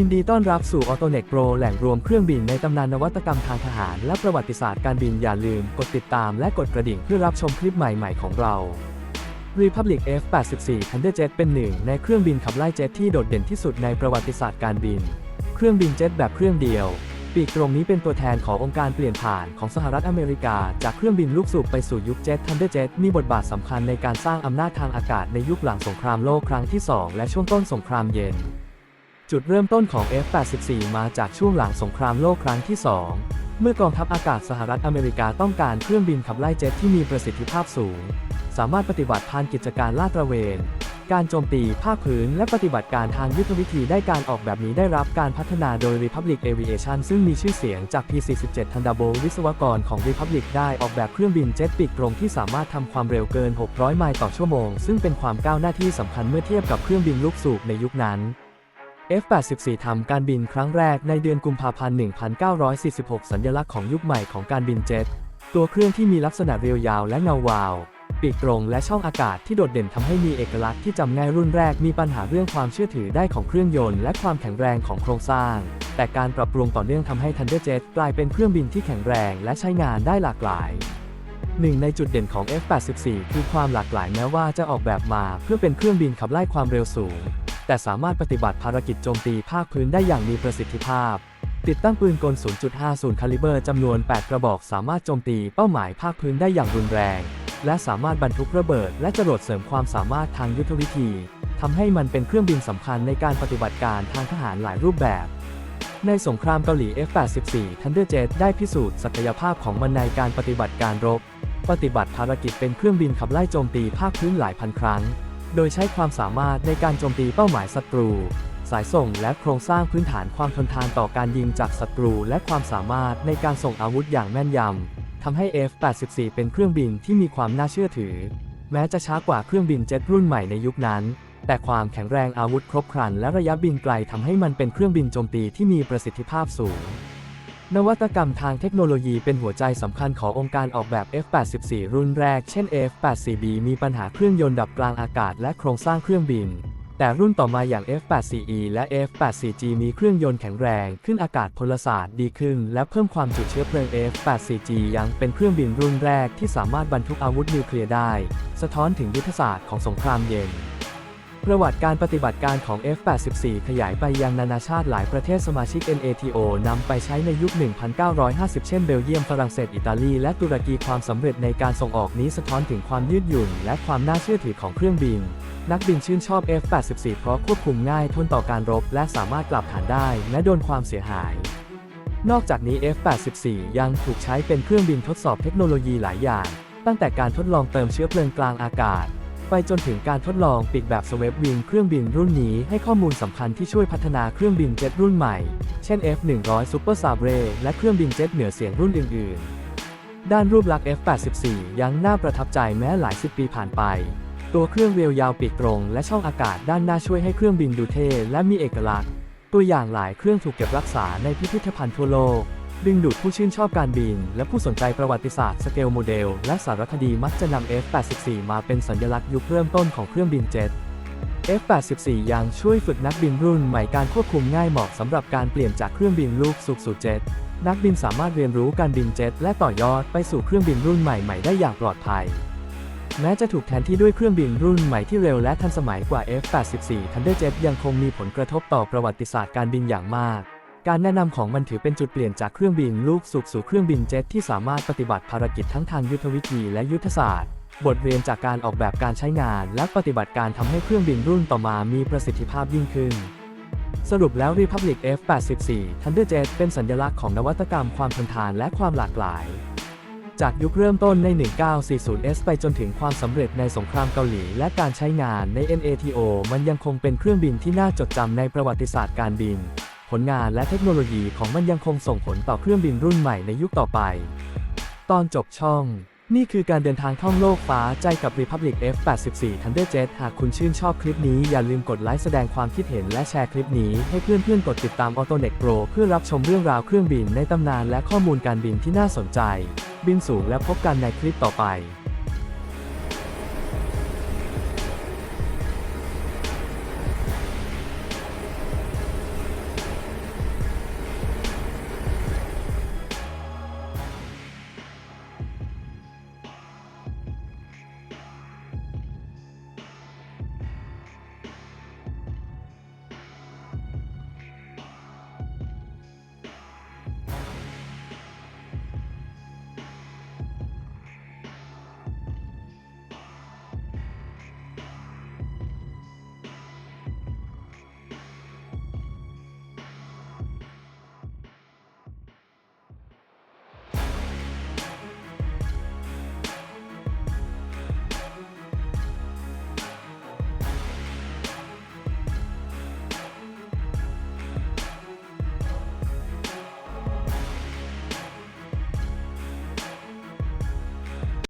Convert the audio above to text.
ยินดีต้อนรับสู่ a u t o n e t Pro แหล่งรวมเครื่องบินในตำนานนวัตกรรมทางทหาร และประวัติศาสตร์การบินอย่าลืม กดติดตามและกดกระดิ่งเพื่อรับชมคลิปใหม่ ๆ ของเรา Republic F-84 Thunderjet เป็นหนึ่งในเครื่องบินขับไล่เจ็ตที่โดดเด่นที่สุดในประวัติศาสตร์การบิน เครื่องบินเจ็ตแบบเครื่องเดียว ปีกตรงนี้เป็นตัวแทนขององค์การเปลี่ยนผ่านของสหรัฐอเมริกา จากเครื่องบินลูกสูบไปสู่ยุคเจ็ต Thunderjet มีบทบาทสำคัญในการสร้างอำนาจทางอากาศในยุคหลังสงครามโลกครั้งที่ 2 และช่วงต้นสงครามเย็น จุดเริ่มต้นของ F-84 มาจากช่วงหลังสงครามโลกครั้งที่ 2 เมื่อกองทัพอากาศสหรัฐอเมริกาต้องการเครื่องบินขับไล่เจ็ตที่มีประสิทธิภาพสูง สามารถปฏิบัติผ่านกิจการลาดตระเวน การโจมตีภาคพื้น และปฏิบัติการทางยุทธวิธีได้การออกแบบนี้ได้รับการพัฒนาโดย Republic Aviation ซึ่งมีชื่อเสียงจาก P-47 Thunderbolt วิศวกรของ Republic ได้ออกแบบเครื่องบินเจ็ตปีกตรงที่สามารถทำความเร็วเกิน 600 ไมล์ต่อชั่วโมง ซึ่งเป็นความก้าวหน้าที่สำคัญเมื่อเทียบกับเครื่องบินลูกสูบในยุคนั้น F-84 ทำการบินครั้งแรกในเดือนกุมภาพันธ์ 1946 สัญลักษณ์ของยุคใหม่ของการบินเจ็ต ตัวเครื่องที่มีลักษณะเรียวยาวและเงาวาว ปีกตรงและช่องอากาศที่โดดเด่นทำให้มีเอกลักษณ์ที่จำง่ายรุ่นแรกมีปัญหาเรื่องความเชื่อถือได้ของเครื่องยนต์และความแข็งแรงของโครงสร้าง แต่การปรับปรุงต่อเนื่องทำให้ Thunderjet กลายเป็นเครื่องบินที่แข็งแรงและใช้งานได้หลากหลายหนึ่งในจุดเด่นของ F-84 คือความหลากหลายแม้ว่าจะออกแบบมาเพื่อเป็นเครื่องบินขับไล่ความเร็วสูง แต่สามารถปฏิบัติภารกิจโจมตีภาคพื้นได้อย่างมีประสิทธิภาพ ติดตั้งปืนกล 0.50 คาลิเบอร์จำนวน 8 กระบอกสามารถโจมตีเป้าหมายภาคพื้นได้อย่างรุนแรง และสามารถบรรทุกระเบิด และจรวดเสริมความสามารถทางยุทธวิธีทำให้มันเป็นเครื่องบินสำคัญในการปฏิบัติการทางทหารหลายรูปแบบ ในสงครามเกาหลี F-84 Thunderjet ได้พิสูจน์ศักยภาพของมันในการปฏิบัติการรบ ปฏิบัติภารกิจเป็นเครื่องบินขับไล่โจมตีภาคพื้นหลายพันครั้ง โดยใช้ความสามารถในการโจมตีเป้าหมายศัตรู สายส่งและโครงสร้างพื้นฐานความทนทานต่อการยิงจากศัตรู และความสามารถในการส่งอาวุธอย่างแม่นยำทำให้ F-84 เป็นเครื่องบินที่มีความน่าเชื่อถือ แม้จะช้ากว่าเครื่องบินเจ็ตรุ่นใหม่ในยุคนั้น แต่ความแข็งแรงอาวุธครบครันและระยะบินไกลทำให้มันเป็นเครื่องบินโจมตีที่มีประสิทธิภาพสูง นวัตกรรมทางเทคโนโลยีเป็นหัวใจสำคัญขององค์การออกแบบ F-84 รุ่นแรก เช่น F-84B มีปัญหาเครื่องยนต์ดับกลางอากาศและโครงสร้างเครื่องบิน แต่รุ่นต่อมาอย่าง F-84E และ F-84G มีเครื่องยนต์แข็งแรง ขึ้นอากาศพลศาสตร์ดีขึ้น และเพิ่มความจุเชื้อเพลิง F-84G ยังเป็นเครื่องบินรุ่นแรกที่สามารถบรรทุกอาวุธนิวเคลียร์ได้ สะท้อนถึงยุทธศาสตร์ของสงครามเย็น ประวัติการปฏิบัติการของ F-84 ขยายไปยังนานาชาติหลายประเทศสมาชิก NATO นำไปใช้ในยุค 1950 เช่นเบลเยียมฝรั่งเศสอิตาลี และตุรกีความสำเร็จในการส่งออกนี้สะท้อนถึงความยืดหยุ่น และความน่าเชื่อถือของเครื่องบิน นักบินชื่นชอบ F-84 เพราะควบคุมง่ายทนต่อการรบ และสามารถกลับฐานได้แม้โดนความเสียหายนอกจากนี้ F-84 ยังถูกใช้เป็นเครื่องบินทดสอบเทคโนโลยีหลายอย่าง ตั้งแต่การทดลองเติมเชื้อเพลิงกลางอากาศ ไปจนถึงการทดลองปีกแบบสเวฟวิงเครื่องบินรุ่นนี้ให้ข้อมูลสำคัญที่ช่วยพัฒนาเครื่องบินเจ็ตรุ่นใหม่ เช่น F100 Super Sabre และเครื่องบินเจ็ตเหนือเสียงรุ่นอื่น ๆ ด้านรูปลักษณ์ F84 ยังน่าประทับใจแม้หลายสิบปีผ่านไป ตัวเครื่องเรียวยาวปีกตรง และช่องอากาศด้านหน้าช่วยให้เครื่องบินดูเท่และมีเอกลักษณ์ ตัวอย่างหลายเครื่องถูกเก็บรักษาในพิพิธภัณฑ์ทั่วโลก ดึงดูดผู้ชื่นชอบการบิน และผู้สนใจประวัติศาสตร์สเกลโมเดล และสารคดีมักจะนำ F84 มาเป็นสัญลักษณ์ยุคเริ่มต้นของเครื่องบินเจ็ต F84 ยังช่วยฝึกนักบินรุ่นใหม่การควบคุมง่ายเหมาะสำหรับการเปลี่ยนจากเครื่องบินลูกสูบสู่เจ็ต นักบินสามารถเรียนรู้การบินเจ็ตและต่อยอดไปสู่เครื่องบินรุ่นใหม่ๆได้อย่างปลอดภัย แม้จะถูกแทนที่ด้วยเครื่องบินรุ่นใหม่ที่เร็วและทันสมัยกว่า F84 Thunderjet ยังคงมีผลกระทบต่อประวัติศาสตร์การบินอย่างมาก การแนะนำของมันถือเป็นจุดเปลี่ยนจากเครื่องบินลูกสูบสู่เครื่องบินเจ็ตที่สามารถปฏิบัติภารกิจทั้งทางยุทธวิธีและยุทธศาสตร์ บทเรียนจากการออกแบบการใช้งานและปฏิบัติการทำให้เครื่องบินรุ่นต่อมามีประสิทธิภาพยิ่งขึ้น สรุปแล้ว Republic F84 Thunderjet เป็นสัญลักษณ์ของนวัตกรรมความทนทานและความหลากหลาย จากยุคเริ่มต้นใน 1940S ไปจนถึงความสำเร็จในสงครามเกาหลี และการใช้งานใน NATO มันยังคงเป็นเครื่องบินที่น่าจดจำในประวัติศาสตร์การบิน ผลงานและเทคโนโลยีของมันยังคงส่งผลต่อเครื่องบินรุ่นใหม่ในยุคต่อไป ตอนจบช่อง นี่คือการเดินทางท่องโลกฟ้าใจกับ Republic F84 Thunderjet หากคุณชื่นชอบคลิปนี้อย่าลืมกดไลค์แสดงความคิดเห็นและแชร์คลิปนี้ให้เพื่อนๆกดติดตาม AutoNet Pro เพื่อรับชมเรื่องราวเครื่องบินในตำนานและข้อมูลการบินที่น่าสนใจ บินสูงและพบกันในคลิปต่อไป